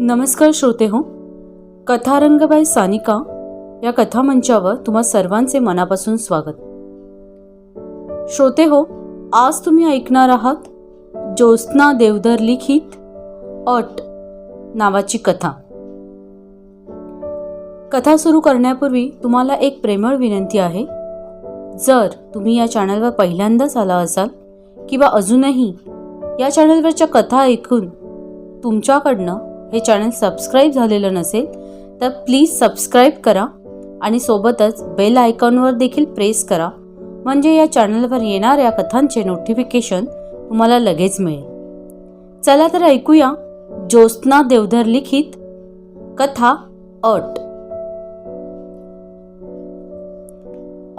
नमस्कार श्रोते हो. कथारंगबाई सानिका या कथामंचावर तुम्हा सर्वांचे मनापासून स्वागत. श्रोते हो आज तुम्ही ऐकणार आहात ज्योत्स्ना देवधर लिखित अट नावाची कथा. कथा सुरू करण्यापूर्वी तुम्हाला एक प्रेमळ विनंती आहे. जर तुम्ही या चॅनलवर पहिल्यांदाच आला असाल किंवा अजूनही या चॅनलवरच्या कथा ऐकून तुमच्याकडनं हे चॅनल सबस्क्राईब झालेलं नसेल तर प्लीज सबस्क्राईब करा आणि सोबतच बेल आयकॉनवर देखील प्रेस करा. म्हणजे या चॅनलवर येणाऱ्या कथांचे नोटिफिकेशन तुम्हाला लगेच मिळेल. चला तर ऐकूया ज्योत्स्ना देवधर लिखित कथा अट.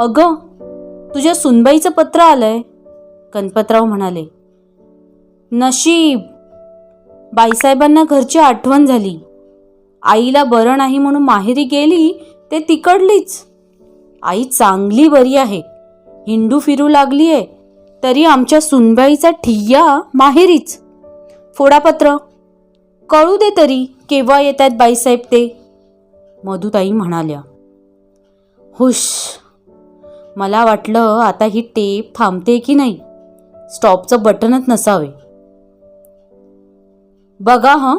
अगं तुझ्या सुनबाईचं पत्र आलंय गणपतराव म्हणाले. नशीब! बाईसाहेबांना घरची आठवण झाली. आईला बरं नाही म्हणून माहेरी गेली ते तिकडलीच. आई चांगली बरी आहे. हिंडू फिरू लागली आहे तरी आमच्या सुनबाईचा ठिय्या माहेरीच. फोडापत्र. कळू दे तरी केव्हा येत आहेत बाईसाहेब ते? मधुताई म्हणाल्या. हुश. मला वाटलं आता ही टेप थांबते की नाही? स्टॉपचं बटनच नसावे. बघा हं.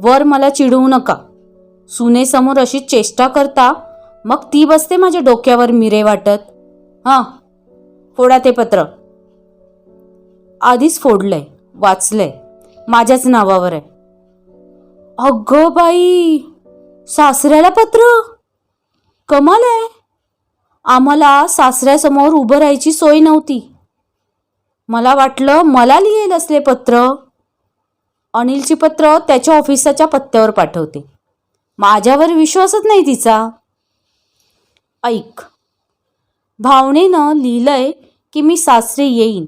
वर मला चिडवू नका. सुनेसमोर अशी चेष्टा करता मग ती बसते माझ्या डोक्यावर मिरे वाटत. हां. फोडा ते पत्र. आधीच फोडलंय वाचलंय. माझ्याच नावावर आहे. अगं बाई सासऱ्याला पत्र? कमाल आहे. आम्हाला सासऱ्यासमोर उभं राहायची सोय नव्हती. मला वाटलं मला लिहेल असले पत्र. अनिलची पत्र त्याच्या ऑफिसाच्या पत्त्यावर पाठवते. माझ्यावर विश्वासच नाही तिचा. ऐक. भावनेनं लिहिलंय की मी सासरे येईन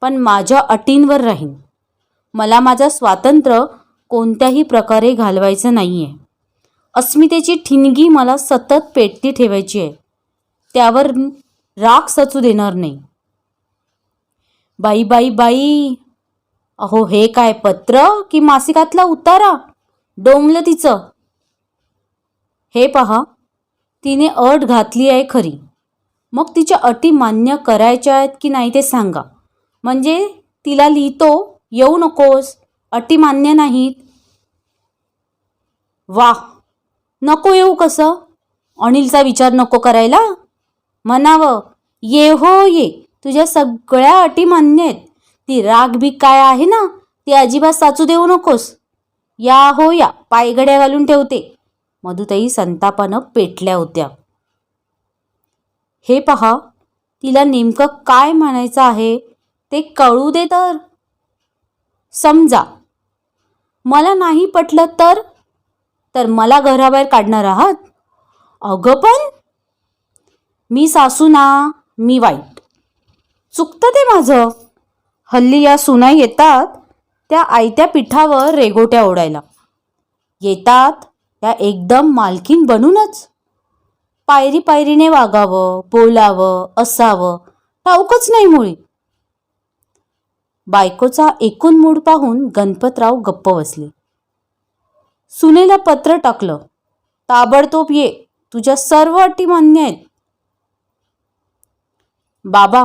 पण माझ्या अटींवर राहीन. मला माझं स्वातंत्र्य कोणत्याही प्रकारे घालवायचं नाही आहे अस्मितेची ठिणगी मला सतत पेटती ठेवायची आहे. त्यावर राग सचू देणार नाही. बाई बाई बाई. अहो हे काय पत्र की मासिकातला उतारा? डोंबलं तिचं. हे पहा तिने अट घातली आहे खरी. मग तिच्या अटी मान्य करायच्या आहेत की नाही ते सांगा. म्हणजे तिला लिहितो येऊ नकोस अटी मान्य नाहीत. वा नको येऊ कसं? अनिलचा विचार नको करायला? म्हणावं ये हो ये तुझ्या सगळ्या अटी मान्य आहेत. ती राग बी काय आहे ना? ती अजिबात साचू देऊ नकोस. या हो या पायगड्या घालून ठेवते. मधुताई संतापानं पेटल्या होत्या. हे पहा तिला नेमकं काय म्हणायचं आहे? ते कळू दे तर. समजा मला नाही पटलं तर? तर मला घराबाहेर काढणार आहात? अगं पण! मी सासू ना मी वाईट. चुकतं ते माझं. हल्ली या सुना येतात त्या आयत्या पिठावर रेगोट्या ओढायला. येतात त्या एकदम मालकीन बनूनच. पायरी पायरीने वागावं बोलावं असावं ठाऊकच नाही मुळी. बायकोचा एकूण मूड पाहून गणपतराव गप्प बसले. सुनेला पत्र टाकलं ताबडतोब ये तुझ्या सर्व अटी मान्य आहेत. बाबा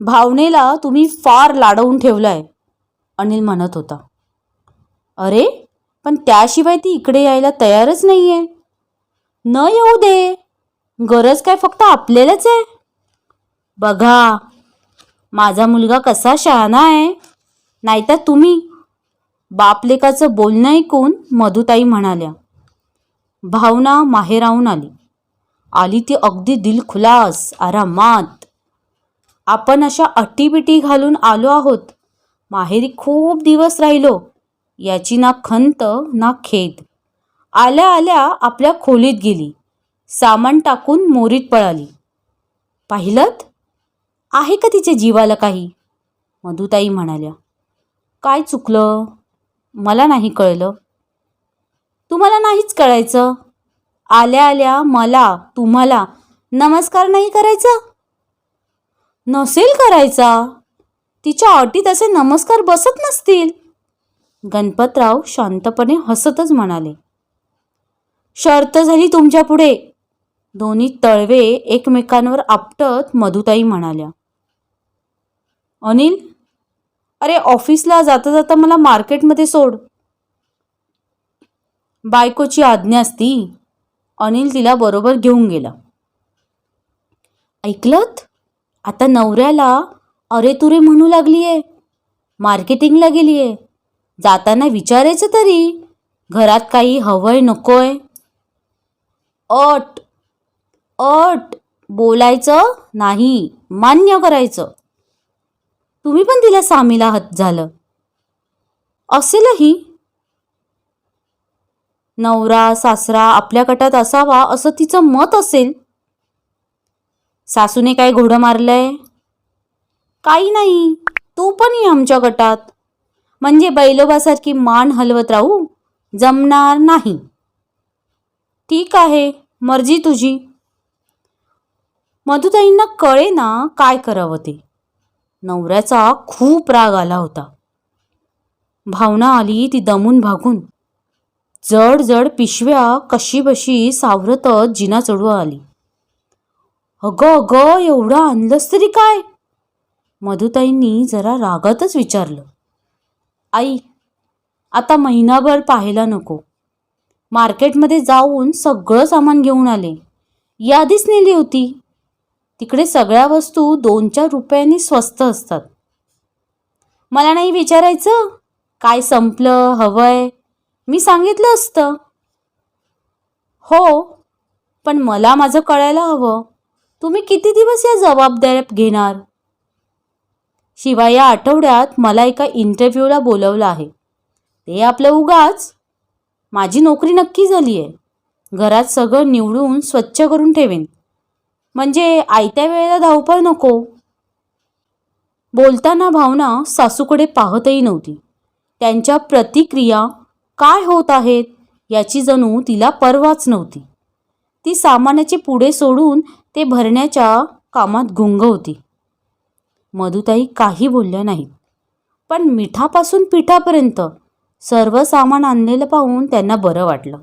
भावनेला तुम्ही फार लाडवून ठेवलाय अनिल म्हणत होता. अरे पण त्याशिवाय ती इकडे यायला तयारच नाही आहे न येऊ दे. गरज काय फक्त आपल्यालाच आहे. बघा माझा मुलगा कसा शहाणा आहे. नाहीतर तुम्ही बापलेकाचं बोलणं ऐकून मधुताई म्हणाल्या. भावना माहेराहून आली. आली ती अगदी दिलखुलास आरामात. आपण अशा अटीबिटी घालून आलो आहोत. माहेरी खूप दिवस राहिलो. याची ना खंत ना खेद. आल्या आल्या आपल्या खोलीत गेली. सामान टाकून मोरीत पळाली. पाहिलत? आहे का तिच्या जीवाला काही? मधुताई म्हणाल्या. काय चुकलं? मला नाही कळलं. तुम्हाला नाहीच कळायचं. आल्या आल्या मला तुम्हाला नमस्कार नाही करायचा? नसेल करायचा. तिच्या अटीत असे नमस्कार बसत नसतील. गणपतराव शांतपणे हसतच म्हणाले. शर्त झाली तुमच्यापुढे. दोन्ही तळवे एकमेकांवर आपटत मधुताई म्हणाल्या. अनिल अरे ऑफिसला जाता जाता मला मार्केटमध्ये सोड. बायकोची आज्ञा असती. अनिल तिला बरोबर घेऊन गेला. ऐकलत? आता नवऱ्याला अरे तुरे म्हणू लागलीये. मार्केटिंगला गेलीये. जाताना विचारायचं तरी घरात काही हवंय नकोय. अट अट बोलायचं नाही मान्य करायचं. तुम्ही पण तिला सामीला हत झालं. असेलही. नवरा सासरा आपल्या गटात असावा असं तिचं मत असेल. सासूने काय घोडं मारलंय? काही नाही. तू पण ये आमच्या गटात. म्हणजे बैलोबासारखी मान हलवत राहू जमणार नाही. ठीक आहे. मर्जी तुझी. मधुताईंना कळे ना काय करावं ते. नवऱ्याचा खूप राग आला होता. भावना आली ती दमून भागून. जड जड पिशव्या कशी बशी सावरतच जिना चढू आली. अगं अगं एवढं आणलंस तरी काय? मधुताईंनी जरा रागातच विचारलं. आई आता महिनाभर पाहायला नको. मार्केटमध्ये जाऊन सगळं सामान घेऊन आले. यादीच नेली होती. तिकडे सगळ्या वस्तू दोन चार रुपयांनी स्वस्त असतात. मला नाही विचारायचं? काय संपलं? हवंय? मी सांगितलं असतं. हो पण मला माझं कळायला हवं. तुम्ही किती दिवस या जबाबदाऱ्या घेणार? शिवाय या आठवड्यात मला एका इंटरव्ह्यूला बोलवलं आहे. ते आपलं उगाच माझी नोकरी नक्की झाली आहे घरात सगळं निवडून स्वच्छ करून ठेवेन. म्हणजे आयत्या वेळेला धावपळ नको. बोलताना भावना सासूकडे पाहतही नव्हती. त्यांच्या प्रतिक्रिया काय होत आहेत याची जणू तिला परवाच नव्हती. ती सामानाचे पुढे सोडून ते भरण्याच्या कामात गुंग होती. मधुताई काही बोलल्या नाहीत. पण मिठापासून पिठापर्यंत सर्व सामान आणलेलं पाहून त्यांना बरं वाटलं.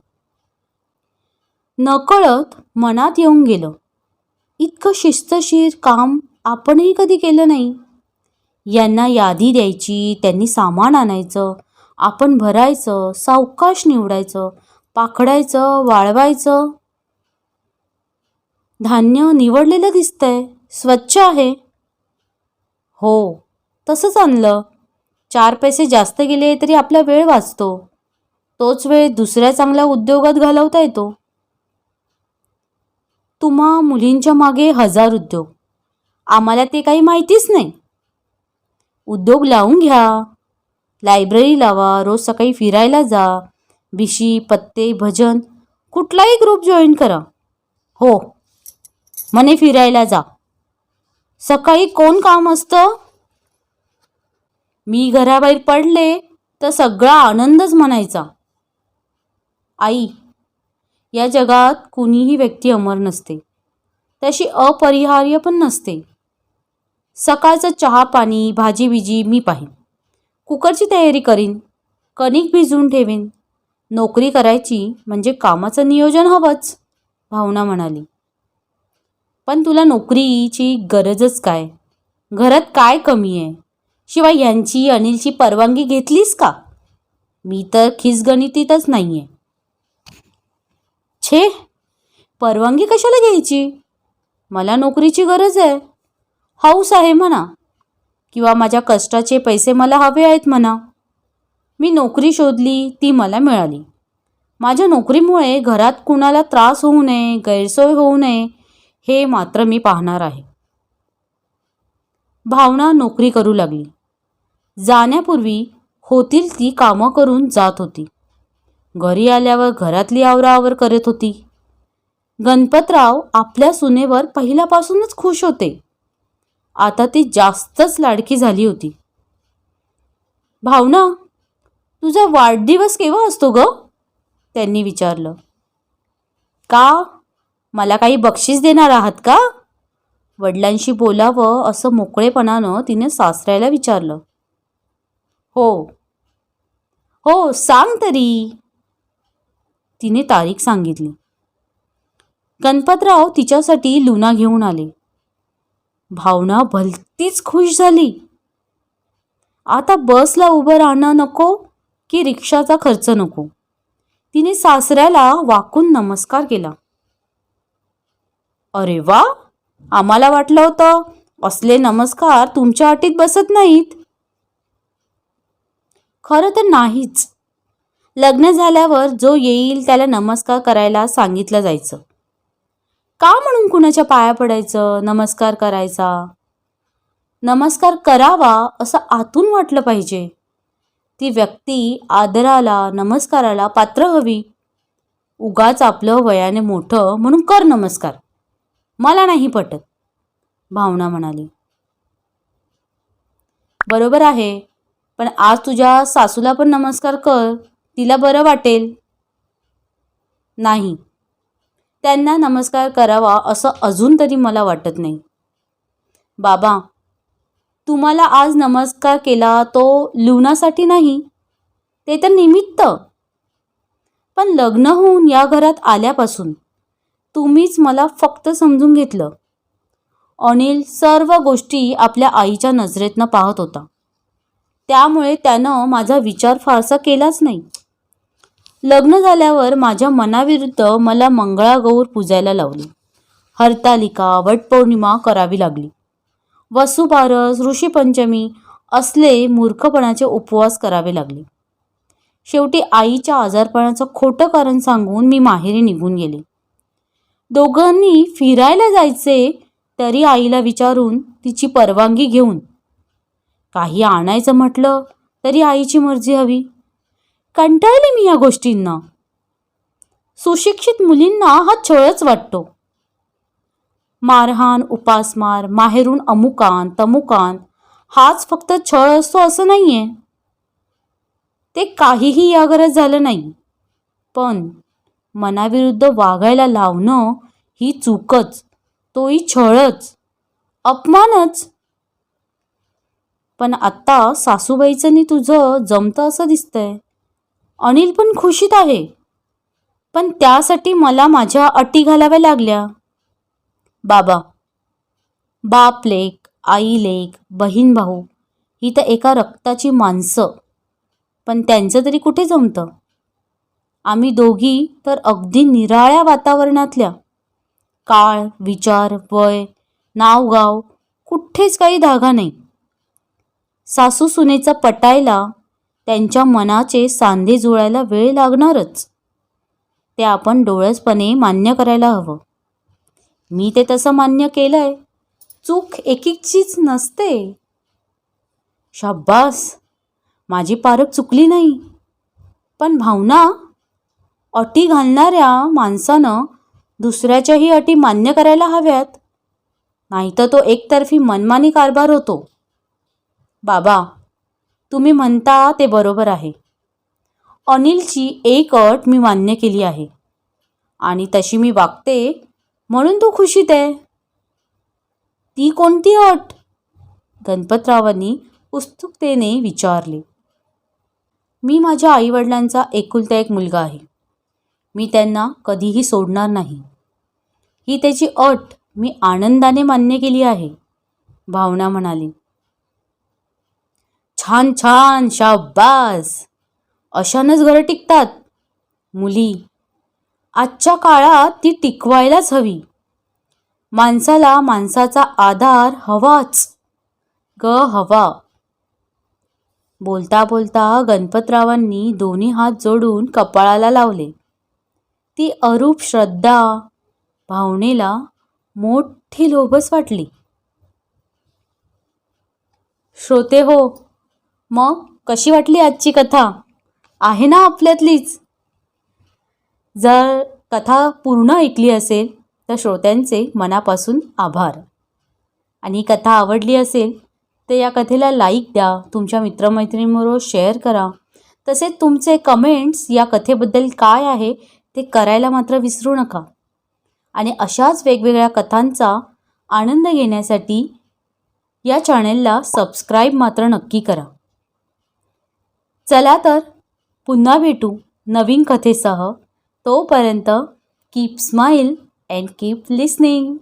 नकळत मनात येऊन गेलं. इतकं शिस्तशीर काम आपणही कधी केलं नाही. यांना यादी द्यायची त्यांनी सामान आणायचं आपण भरायचं सावकाश निवडायचं पाखडायचं वाळवायचं. धान्य निवडलेलं दिसतंय स्वच्छ आहे. हो तसंच आणलं. चार पैसे जास्त गेले तरी आपला वेळ वाचतो. तोच वेळ दुसऱ्या चांगल्या उद्योगात घालवता येतो. तुम्हा मुलींच्या मागे हजार उद्योग. आम्हाला ते काही माहितीच नाही. उद्योग लावून घ्या. लायब्ररी लावा रोज सकाळी फिरायला जा. बिशी पत्ते भजन कुठलाही ग्रुप जॉईन करा. हो. म्हणे फिरायला जा. सकाळी कोण काम असतं? मी घराबाहेर पडले तर सगळा आनंदच म्हणायचा. आई या जगात कुणीही व्यक्ती अमर नसते. तशी अपरिहार्य पण नसते. सकाळचं चहा पाणी भाजी बिजी मी पाहीन. कुकरची तयारी करीन कणिक भिजवून ठेवेन. नोकरी करायची म्हणजे कामाचं नियोजन हवंच भावना म्हणाली. पण तुला नोकरीची गरजच काय? घरात काय कमी आहे? शिवाय यांची अनिलची परवानगी घेतलीस का? मी तर खिसगणितीतच नाही आहे छे परवानगी कशाला घ्यायची? मला नोकरीची गरज आहे. हौस आहे म्हणा. किंवा माझ्या कष्टाचे पैसे मला हवे आहेत म्हणा. मी नोकरी शोधली ती मला मिळाली. माझ्या नोकरीमुळे घरात कुणाला त्रास होऊ नये गैरसोय होऊ नये हे मात्र मी पाहणार आहे. भावना नोकरी करू लागली. जाण्यापूर्वी होतील ती कामं करून जात होती. घरी आल्यावर घरातली आवराआवर करत होती. गणपतराव आपल्या सुनेवर पहिल्यापासूनच खुश होते. आता ती जास्तच लाडकी झाली होती. भावना तुझा वाढदिवस केव्हा असतो ग? त्यांनी विचारलं. का? मला काही बक्षीस देणार आहात का? वडिलांशी बोलावं असं मोकळेपणानं तिने सासऱ्याला विचारलं. हो. हो सांग तरी. तिने तारीख सांगितली. गणपतराव तिच्यासाठी लुना घेऊन आले. भावना भलतीच खुश झाली. आता बसला उभं राहणं नको की रिक्षाचा खर्च नको? तिने सासऱ्याला वाकून नमस्कार केला. अरे वा आम्हाला वाटलं होतं. असले नमस्कार तुमच्या अटीत बसत नाहीत. खरं तर नाहीच. लग्न झाल्यावर जो येईल त्याला नमस्कार करायला सांगितलं जायचं. का म्हणून कुणाच्या पाया पडायचं? नमस्कार करायचा. नमस्कार करावा असं आतून वाटलं पाहिजे. ती व्यक्ती आदराला नमस्काराला पात्र हवी. उगाच आपलं वयाने मोठं म्हणून कर नमस्कार. मला नाही पटत. भावना म्हणाली. बरोबर आहे पण आज तुझ्या सासूला पण नमस्कार कर तिला बरं वाटेल. नाही. त्यांना नमस्कार करावा असं अजून तरी मला वाटत नाही. बाबा तुम्हाला आज नमस्कार केला तो लिवण्यासाठी नाही? ते तर निमित्त. पण लग्न होऊन या घरात आल्यापासून तुम्हीच मला फक्त समजून घेतलं. अनिल सर्व गोष्टी आपल्या आईच्या नजरेतनं पाहत होता. त्यामुळे त्यानं माझा विचार फारसा केलाच नाही. लग्न झाल्यावर माझ्या मनाविरुद्ध मला मंगळागौर पूजायला लावली. हरतालिका वटपौर्णिमा करावी लागली. वसुबारस ऋषीपंचमी असले मूर्खपणाचे उपवास करावे लागले. शेवटी आईच्या आजारपणाचं खोटं कारण सांगून मी माहेरी निघून गेले. दोघांनी फिरायला जायचे तरी आईला विचारून तिची परवानगी घेऊन. काही आणायचं म्हटलं तरी आईची मर्जी हवी. कंटाळले मी या गोष्टींना. सुशिक्षित मुलींना हा छळच वाटतो. मारहाण उपासमार माहेरून अमुकान तमुकान हाच फक्त छळ असतो असं नाहीये. ते काहीही या गरज झालं नाही. पण मनाविरुद्ध वागायला लावणं ही चूकच तोही छळच अपमानच. पण आत्ता सासूबाईचं तुझं जमतं असं दिसतंय. अनिल पण खुशीत आहे. पण त्यासाठी मला माझ्या अटी घालाव्या लागल्या. बाबा बाप लेख आई लेख बहीण भाऊ ही तर एका रक्ताची माणसं. पण त्यांचं तरी कुठे जमतं? आम्ही दोघी तर अगदी निराळ्या वातावरणातल्या. काळ विचार वय नाव गाव कुठेच काही धागा नाही. सासू सुनेचा पटायला त्यांच्या मनाचे सांधे जुळायला वेळ लागणारच. ते आपण डोळसपणे मान्य करायला हवं. मी ते तसं मान्य केलंय. चूक एकेकचीच नसते. शाब्बास माझी पारख चुकली नाही. पण भावना अटी घालणाऱ्या माणसानं दुसऱ्याच्याही अटी मान्य करायला हव्यात? नाहीतर तो एकतर्फी मनमानी कारभार होतो. बाबा तुम्ही म्हणता ते बरोबर आहे. अनिलची एक अट मी मान्य केली आहे. आणि तशी मी वागते म्हणून तू खुशीत आहे. ती कोणती अट? गणपतरावांनी उत्सुकतेने विचारले. मी माझ्या आईवडिलांचा एकुलता एक मुलगा आहे. मी त्यांना कधीही सोडणार नाही. ही त्याची अट मी आनंदाने मान्य केली आहे भावना म्हणाली. छान छान शाब्बास अशानच घरं टिकतात. मुली आजच्या काळात ती टिकवायलाच हवी. माणसाला माणसाचा आधार हवाच. ग हवा. बोलता बोलता गणपतरावांनी दोन्ही हात जोडून कपाळाला लावले. ती अरूप श्रद्धा भावनेला मोठी लोभस वाटली. श्रोते हो मग कशी वाटली आजची कथा? आहे ना आपल्यातलीच? जर कथा पूर्ण ऐकली असेल तर श्रोत्यांचे मनापासून आभार. आणि कथा आवडली असेल तर या कथेला लाईक द्या तुमच्या मित्रमैत्रिणींबरोबर शेअर करा. तसेच तुमचे कमेंट्स या कथेबद्दल काय आहे ते करायला मात्र विसरू नका. आणि अशाच वेगवेगळ्या कथांचा आनंद घेण्यासाठी या चॅनेलला सबस्क्राईब मात्र नक्की करा. चला तर पुन्हा भेटू नवीन कथेसह. तोपर्यंत keep smile and keep listening